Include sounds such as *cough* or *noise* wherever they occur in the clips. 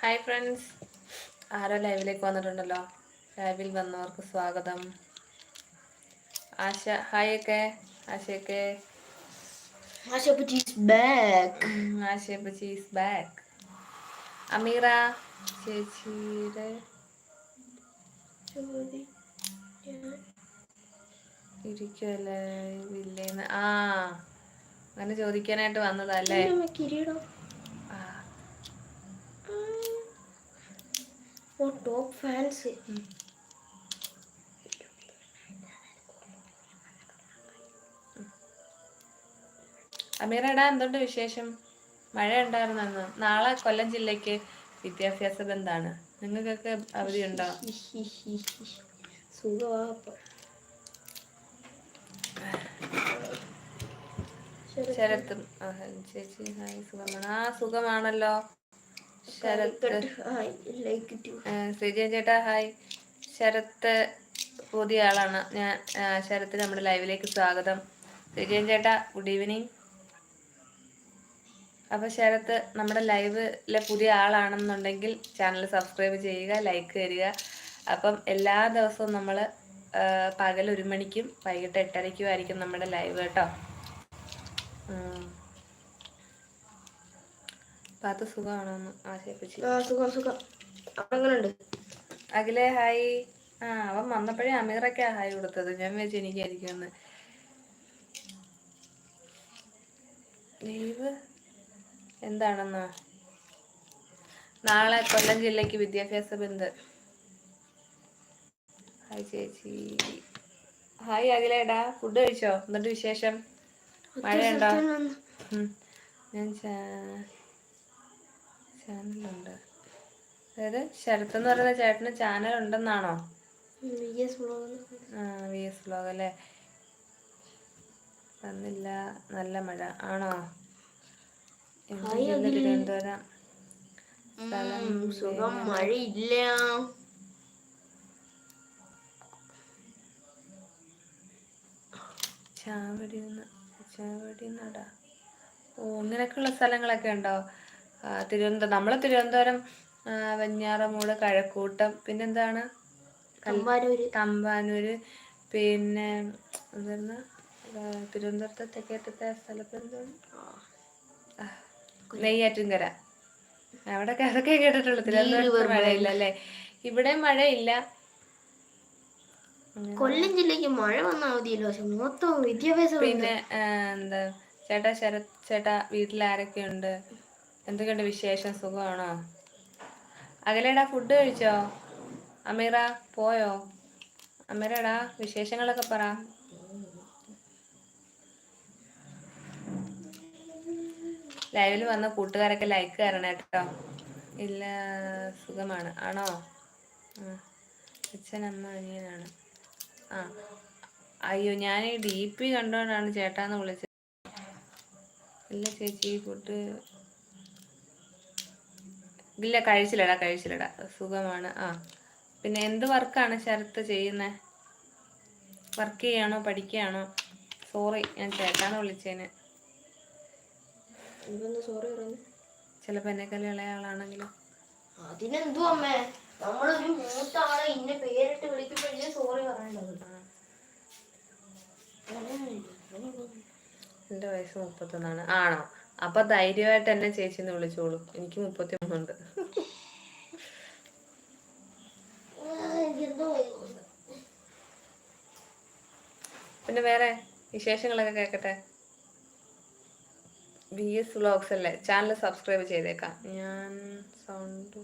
Hi friends ആരോ ലൈവിലേക്ക് വന്നിട്ടുണ്ടല്ലോ. ലൈവിൽ വന്നവർക്ക് സ്വാഗതം. ആശ ഹായ് ഒക്കെ. ആശയൊക്കെ. Ashapati is back. ആശയപ്പച്ചി ബാക്ക് അമീറ ചേച്ചിയുടെ ഇരിക്കുമല്ലേ ഇല്ലേന്ന്. ആ അങ്ങനെ ചോദിക്കാനായിട്ട് വന്നതല്ലേ കിരീടം ഓ ടോപ്പ് ഫാൻസ് അമീറടാ എന്തുണ്ട് വിശേഷം? മഴ ഉണ്ടായിരുന്നെന്ന് നാളെ കൊല്ലം ജില്ലയ്ക്ക് വിദ്യാഭ്യാസ ബന്ധാണ്. നിങ്ങൾക്കൊക്കെ അവധി ഉണ്ടോ *laughs* ശരത്തും ചേച്ചി ഹായ് സുഖമാണ്. ആ സുഖമാണല്ലോ. ശരത്ത് ശ്രീജയൻ ചേട്ടാ ഹായ്. ശരത്ത് പുതിയ ആളാണ്. ഞാൻ ശരത്ത് നമ്മുടെ ലൈവിലേക്ക് സ്വാഗതം. ശ്രീജയൻ ചേട്ടാ ഗുഡ് ഈവനിങ് അപ്പൊ ശരത്ത് നമ്മുടെ ലൈവിലെ പുതിയ ആളാണെന്നുണ്ടെങ്കിൽ ചാനൽ സബ്സ്ക്രൈബ് ചെയ്യുക ലൈക്ക് തരിക. അപ്പം എല്ലാ ദിവസവും നമ്മൾ പകൽ ഒരു മണിക്കും വൈകിട്ട് എട്ടരയ്ക്കും ആയിരിക്കും നമ്മുടെ ലൈവ് കേട്ടോ. പാത്ത് സുഖമാണോന്ന് ആശയപ്പിച്ചു സുഖം സുഖം. അവിടെ എങ്ങനെയുണ്ട് അഖിലേ ഹായ്. ആ അവൻ വന്നപ്പോഴേ അമീറൊക്കെ ഹായ് കൊടുത്തത്. ഞാൻ വെച്ച് എനിക്കായിരിക്കുമെന്ന്. ലീവ് എന്താണെന്നാ? നാളെ കൊല്ലം ജില്ലയ്ക്ക് വിദ്യാഭ്യാസ ബന്ദ് ഹായ് ചേച്ചി. ഹായ് അഖിലേടാ ഫുഡ് കഴിച്ചോ? എന്നിട്ട് വിശേഷം? മഴയുണ്ടോ? ഞാൻ ചാനലുണ്ട്. അതായത് ശരത്ത് എന്ന് പറയുന്ന ചേട്ടന് ചാനൽ ഉണ്ടെന്നാണോ വി എസ് വ്ലോഗ് അല്ലേ? വന്നില്ല. നല്ല മഴ. ആണോ? തിരുവനന്തപുരം? സ്ഥലം സുഖം. മഴയില്ല. ചാവടി ചാവടി നട ഓ ഇങ്ങനെയൊക്കെയുള്ള സ്ഥലങ്ങളൊക്കെ ഉണ്ടോ? തിരുവനന്തപുരം നമ്മളെ തിരുവനന്തപുരം വെഞ്ഞാറമൂട് കഴക്കൂട്ടം പിന്നെന്താണ്? കമ്പാനൂര് തമ്പാനൂര്. പിന്നെ എന്തായിരുന്നു തിരുവനന്തപുരത്തെ തെക്കേറ്റത്തെ സ്ഥലത്ത് എന്താണ് നെയ്യാറ്റിൻകര. അവിടെ അതൊക്കെ കേട്ടിട്ടുള്ളൂ. തിരുവനന്തപുരത്ത് മഴയില്ല അല്ലേ? ഇവിടെ മഴയില്ല. കൊല്ലം ജില്ലക്ക് മഴ വന്നാൽ പക്ഷെ മൊത്തം വിദ്യാഭ്യാസം പിന്നെ എന്താ? ചേട്ടാ ശരത് ചേട്ടാ വീട്ടിൽ ആരൊക്കെയുണ്ട് എന്തൊക്കെയുണ്ട് വിശേഷം? സുഖമാണോ? അകലേടാ ഫുഡ് കഴിച്ചോ? അമീറ പോയോ? അമീറടാ വിശേഷങ്ങളൊക്കെ പറ. ലൈവിൽ വന്ന കൂട്ടുകാരൊക്കെ ലൈക്ക് തരണം കേട്ടോ. ഇല്ല സുഖമാണ്. ആണോ. അച്ഛൻ അമ്മ അനിയനാണ്. ആ അയ്യോ ഞാൻ ഈ ഡി പി കണ്ടോണ്ടാണ് ചേട്ടാന്ന് വിളിച്ചത്. ഇല്ല ചേച്ചി ഫുഡ് ഇല്ല കഴിച്ചില്ലടാ കഴിച്ചില്ലടാ. സുഖമാണ്. ആ. പിന്നെ എന്ത് വർക്കാണ് ശരത്ത് ചെയ്യുന്നത് വർക്ക് ചെയ്യാണോ പഠിക്കുകയാണോ? സോറി ഞാൻ ചേട്ടാണ് വിളിച്ചേന്. ചിലപ്പോ എന്നെ എന്നെക്കാളും ഇളയ ആളാണെങ്കിലും. അതിനെന്തോ അമ്മേ? നമ്മളൊരു മൂത്ത ആളെ ഇന്ന പേരിട്ട് വിളിക്കുമ്പോഴേ സോറി പറയേണ്ടത്. എന്റെ വയസ്സ് മുപ്പത്തൊന്നാണ്. ആണോ? അപ്പൊ ധൈര്യമായിട്ട് എന്നെ ചേച്ചിന്ന് വിളിച്ചോളൂ. എനിക്ക് മുപ്പത്തി മൂന്നുണ്ട് പിന്നെ വേറെ വിശേഷങ്ങളൊക്കെ കേക്കട്ടെ? ബി എസ് വ്ലോഗ്സ് അല്ലേ? ചാനൽ സബ്സ്ക്രൈബ് ചെയ്തേക്കാം. ഞാൻ സൗണ്ട്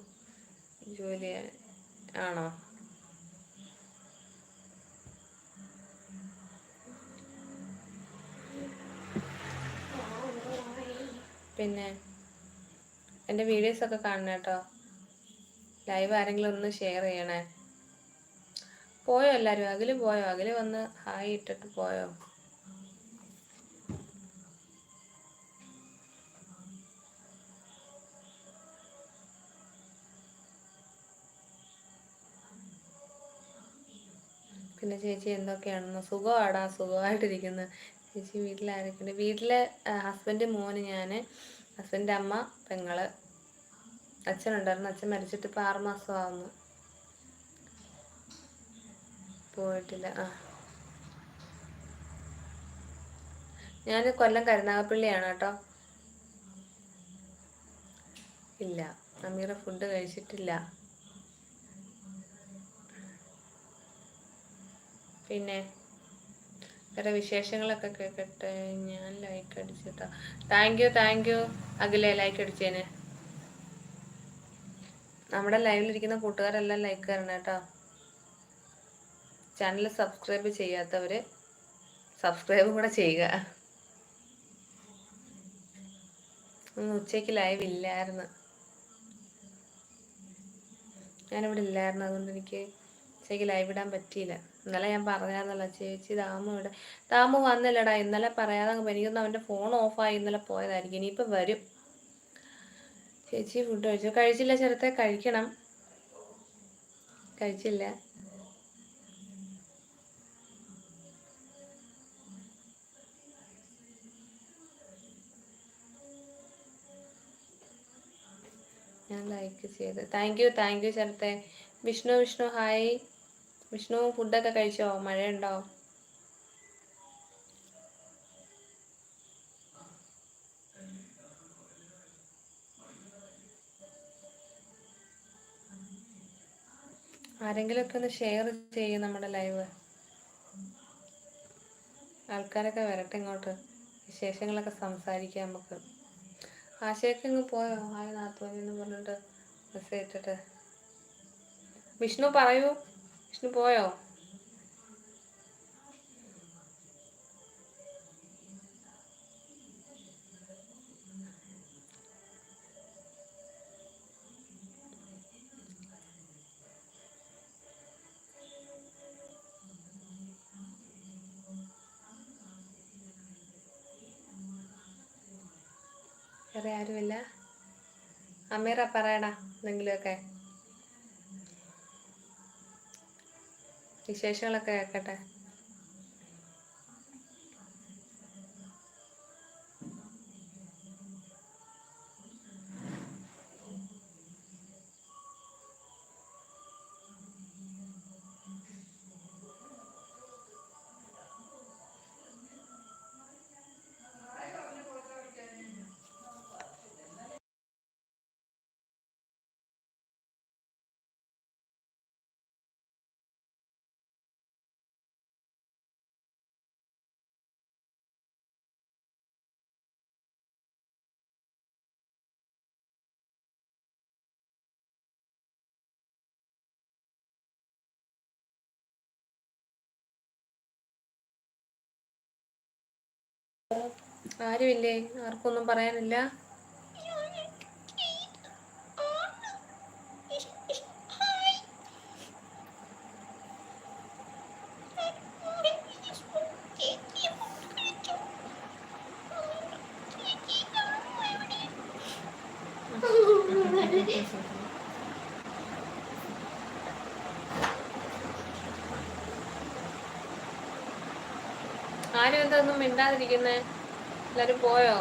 ജോലി ആണോ? പിന്നെ എന്റെ വീഡിയോസൊക്കെ കാണണം കേട്ടോ. ലൈവ് ആരെങ്കിലും ഒന്ന് ഷെയർ ചെയ്യണേ. പോയോ എല്ലാവരും അഖിൽ പോയോ? അഖിൽ വന്ന് ഹായ് ഇട്ടിട്ട് പോയോ? പിന്നെ ചേച്ചി എന്തൊക്കെയാണെന്ന്? സുഖമാടാ സുഖമായിട്ടിരിക്കുന്നു. ചേച്ചി വീട്ടിൽ ആരൊക്കെയുണ്ട് വീട്ടിലെ ഹസ്ബൻഡ് മോന് ഞാൻ ഹസ്ബൻഡ് അമ്മ പെങ്ങൾ അച്ഛനുണ്ടായിരുന്നു. അച്ഛൻ മരിച്ചിട്ട് ഇപ്പോൾ ആറുമാസം ആവുന്നു പോയിട്ടില്ല ആ. ഞാൻ കൊല്ലം കരുനാഗപ്പള്ളിയാണ് കേട്ടോ. ഇല്ല അമീറ ഫുഡ് കഴിച്ചിട്ടില്ല. പിന്നെ വേറെ വിശേഷങ്ങളൊക്കെ കേൾക്കട്ടെ ഞാൻ ലൈക്ക് അടിച്ചിട്ടാ. താങ്ക് യു താങ്ക് യു അഖിലേ ലൈക്ക് അടിച്ചേന്. നമ്മുടെ ലൈവിലിരിക്കുന്ന കൂട്ടുകാരെല്ലാം ലൈക്ക് തരണം കേട്ടോ. ചാനൽ സബ്സ്ക്രൈബ് ചെയ്യാത്തവർ സബ്സ്ക്രൈബ് കൂടെ ചെയ്യുക. ഉച്ചയ്ക്ക് ലൈവ് ഇല്ലായിരുന്നു. ഞാനിവിടെ ഇല്ലായിരുന്നു. അതുകൊണ്ട് എനിക്ക് ഉച്ചയ്ക്ക് ലൈവ് ഇടാൻ പറ്റിയില്ല. ഇന്നലെ ഞാൻ പറഞ്ഞായിരുന്നല്ലോ ചേച്ചി ദാമു ഇവിടെ. ദാമു വന്നില്ലടാ ഇന്നലെ പറയാതെ എനിക്കൊന്ന് അവന്റെ ഫോൺ ഓഫായി ഇന്നലെ പോയതായിരിക്കും. ഇനിയിപ്പോൾ വരും. ചേച്ചി ഫുഡ് കഴിച്ചു? കഴിച്ചില്ല ചെറുത്തെ കഴിക്കണം. കഴിച്ചില്ല. ഞാൻ ലൈക്ക് ചെയ്ത്. താങ്ക് യു താങ്ക് യു ചേർത്തെ വിഷ്ണു വിഷ്ണു ഹായ് വിഷ്ണു ഫുഡൊക്കെ കഴിച്ചോ? മഴയുണ്ടോ? ആരെങ്കിലുമൊക്കെ ഒന്ന് ഷെയർ ചെയ്യും നമ്മുടെ ലൈവ് ആൾക്കാരൊക്കെ വരട്ടെ ഇങ്ങോട്ട്. വിശേഷങ്ങളൊക്കെ സംസാരിക്കാം നമുക്ക്. ആശയൊക്കെ ഇങ്ങ് പോയോ? ആയ എന്ന് പറഞ്ഞിട്ട് മെസ്സേജ് ഇട്ടിട്ട്. വിഷ്ണു പറയൂ. വിഷ്ണു പോയോ? വേറെ ആരുമില്ല? അമീറ പറയടാ എന്തെങ്കിലുമൊക്കെ. വിശേഷങ്ങളൊക്കെ കേൾക്കട്ടെ? ആരുമില്ലേ? ആർക്കൊന്നും പറയാനില്ല. എന്തൊന്നും മിണ്ടാതിരിക്കുന്നേ? എല്ലാരും പോയോ?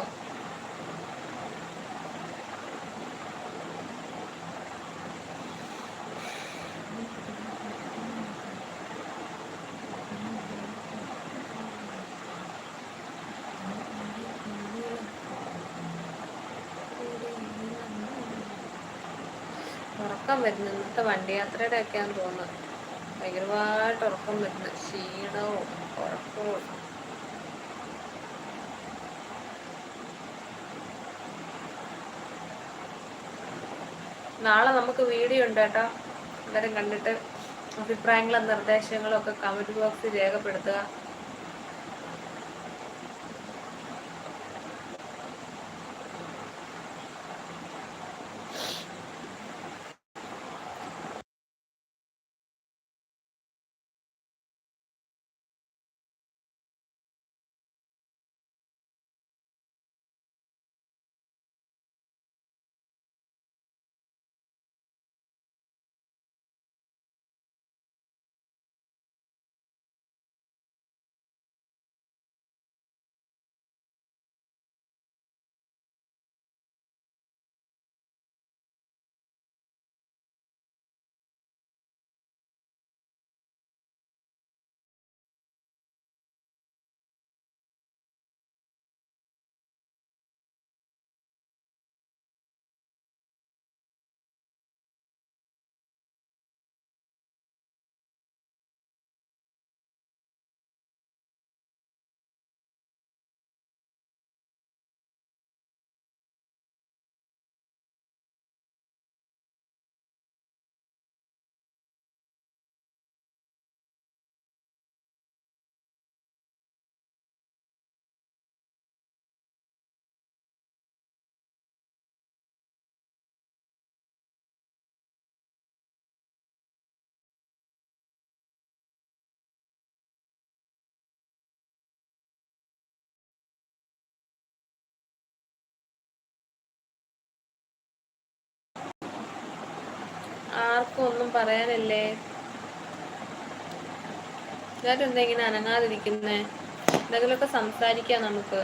ഉറക്കം വരുന്നു. ഇന്നത്തെ വണ്ടി യാത്രയുടെ ഒക്കെയാന്ന് തോന്നുന്നത് ഭയങ്കരമായിട്ട് ഉറക്കം വരുന്നു. ക്ഷീണവും ഉറക്കവും. നാളെ നമുക്ക് വീഡിയോ ഉണ്ട് കേട്ടോ. എല്ലാവരും കണ്ടിട്ട് അഭിപ്രായങ്ങളും നിർദ്ദേശങ്ങളും ഒക്കെ കമന്റ് ബോക്സിൽ രേഖപ്പെടുത്തുക. ആർക്കും ഒന്നും പറയാനല്ലേ? എല്ലാവരും എന്താ ഇങ്ങനെ അനങ്ങാതിരിക്കുന്നേ? എന്തെങ്കിലുമൊക്കെ സംസാരിക്കാം നമുക്ക്.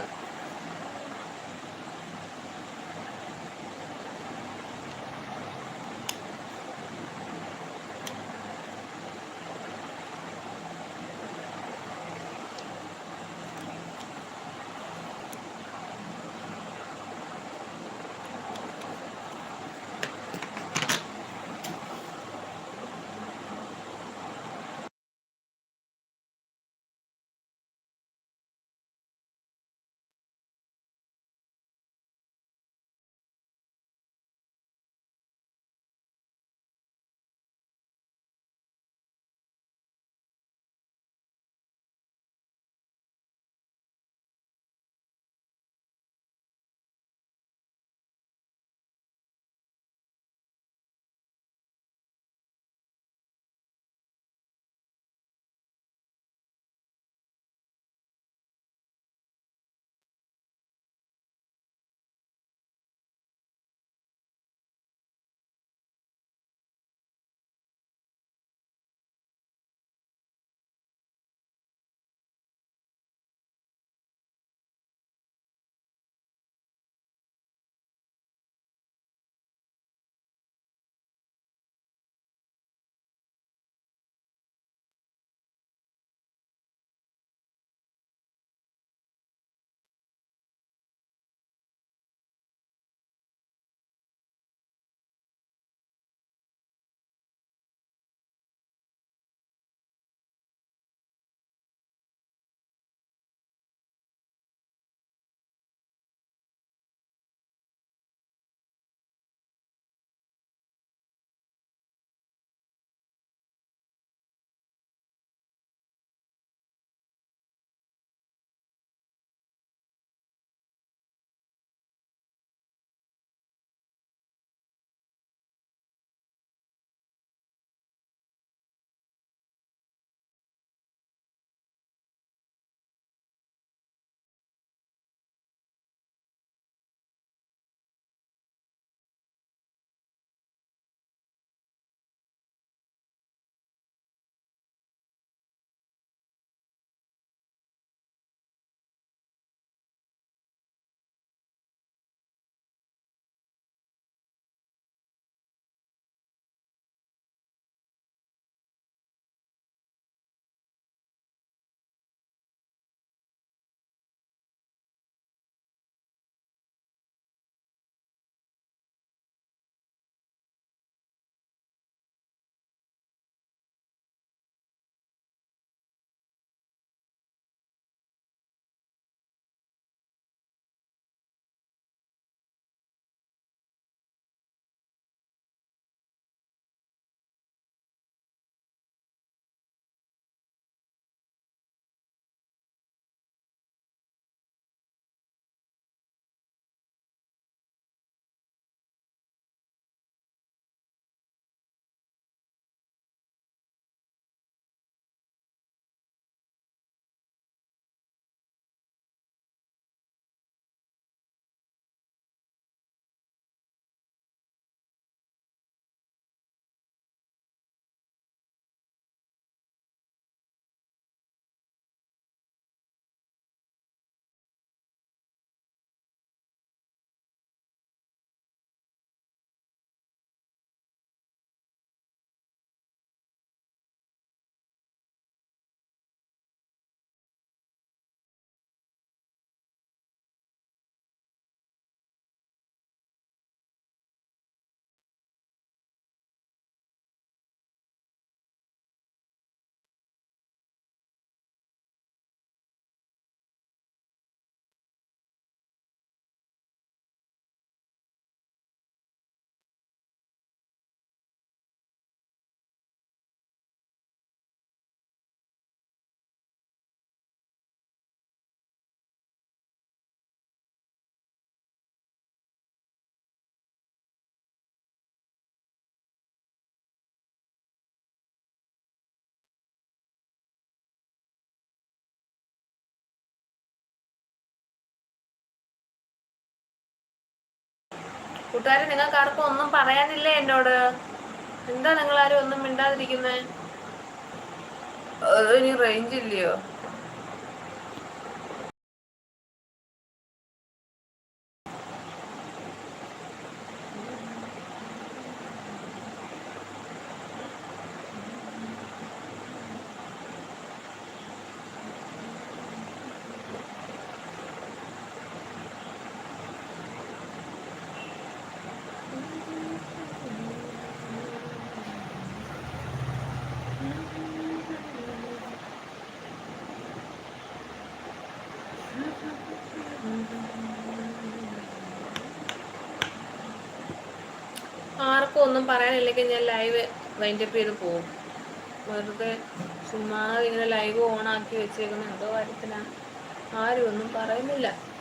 കൂട്ടുകാരെ നിങ്ങൾക്ക് ആർക്കും ഒന്നും പറയാനില്ലേ എന്നോട്? എന്താ നിങ്ങളാരും ഒന്നും മിണ്ടാതിരിക്കുന്നേ? റേഞ്ച് ഇല്ലയോ? ഒന്നും പറയാനില്ലെങ്കിൽ ഞാൻ ലൈവ് വൈൻഡപ്പ് ചെയ്ത് പോകും. വെറുതെ ചുമ്മാ ഇങ്ങനെ ലൈവ് ഓൺ ആക്കി വെച്ചേക്കുന്ന. എന്തോ കാര്യത്തിനാ. ആരും ഒന്നും പറയുന്നില്ല.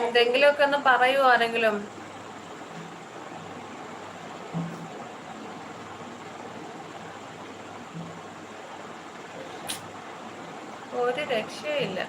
എന്തെങ്കിലുമൊക്കെ ഒന്ന് പറയൂ ആരെങ്കിലും. ഒരു രക്ഷയില്ല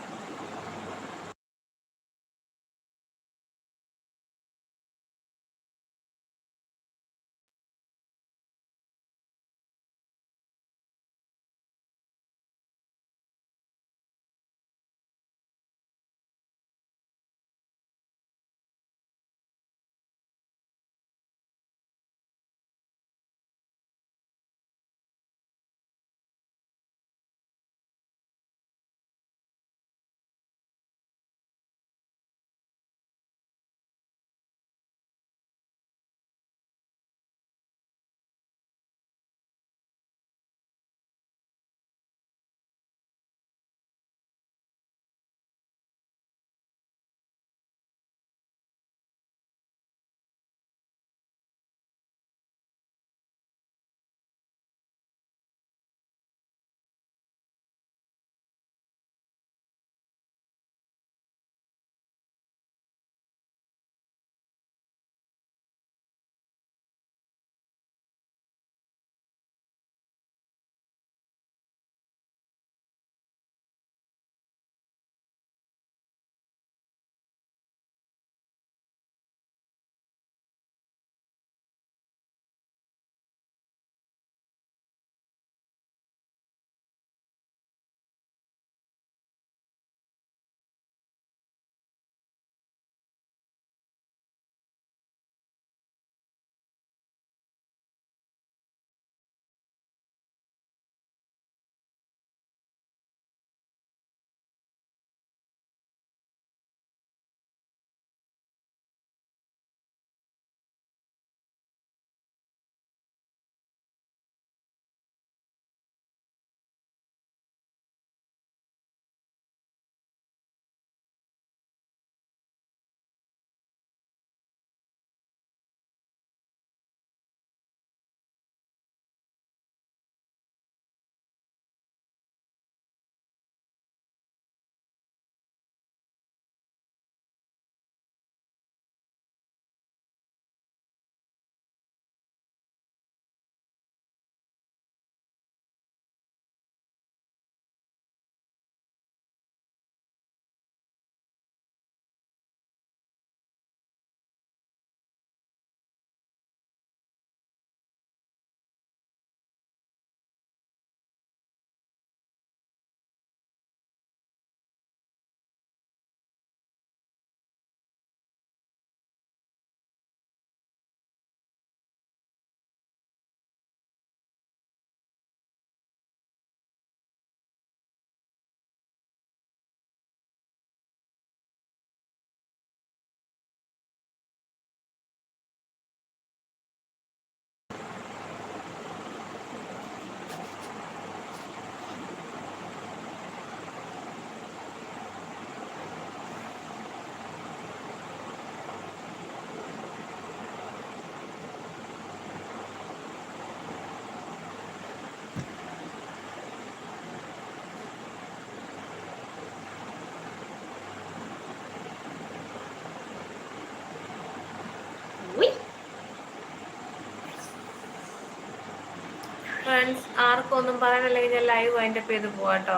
ഫ്രണ്ട്സ് ആർക്കും ഒന്നും പറയാനല്ലെങ്കിൽ ഞാൻ ലൈവ് അതിന്റെ പേര് പോവാട്ടോ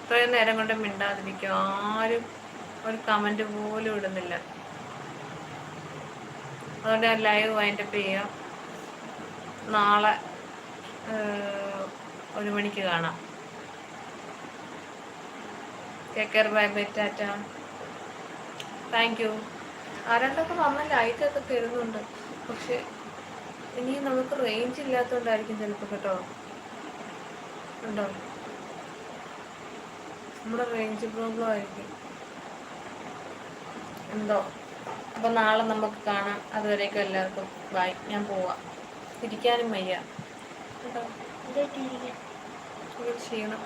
ഇത്രയും നേരം കൊണ്ട് മിണ്ടാതിരിക്കും. ആരും ഒരു കമന്റ് പോലും ഇടുന്നില്ല. അതുകൊണ്ട് ഞാൻ ലൈവ് വൈൻഡപ്പ് ചെയ്യാം. നാളെ ഒരു മണിക്ക് കാണാം. കെയർ ബൈ ബൈ ടാറ്റ താങ്ക് യു ആരണ്ടൊക്കെ വന്ന ലൈക്കൊക്കെ തരുന്നുണ്ട്. പക്ഷെ ഇനി നമുക്ക് റേഞ്ച് ഇല്ലാത്തതുകൊണ്ടായിരിക്കും ചിലപ്പോൾ കേട്ടോ. ഉണ്ടോ? നമ്മുടെ റേഞ്ച് പ്രോബ്ലം ആയിരിക്കും. എന്തോ അപ്പൊ നാളെ നമുക്ക് കാണാം. അതുവരേക്കും എല്ലാവർക്കും ബൈ ഞാൻ പോവാം. ഇരിക്കാനും വയ്യ. കേട്ടോ. ക്ഷീണം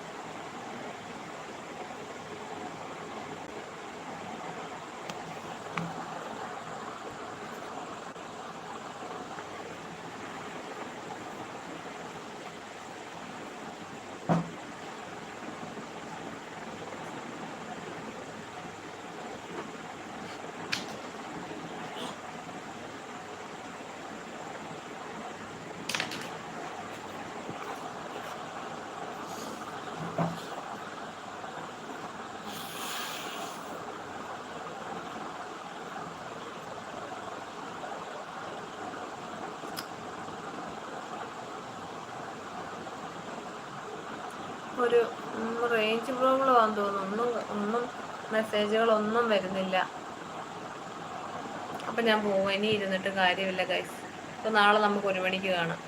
ഒരു റേഞ്ച് പ്രോബ്ലം ആണെന്ന് തോന്നുന്നു. ഒന്നും ഒന്നും മെസ്സേജുകളൊന്നും വരുന്നില്ല. അപ്പം ഞാൻ പോവും. ഇനി ഇരുന്നിട്ട് കാര്യമില്ല ഗൈസ് അപ്പോൾ നാളെ നമുക്ക് ഒരു മണിക്ക് കാണാം.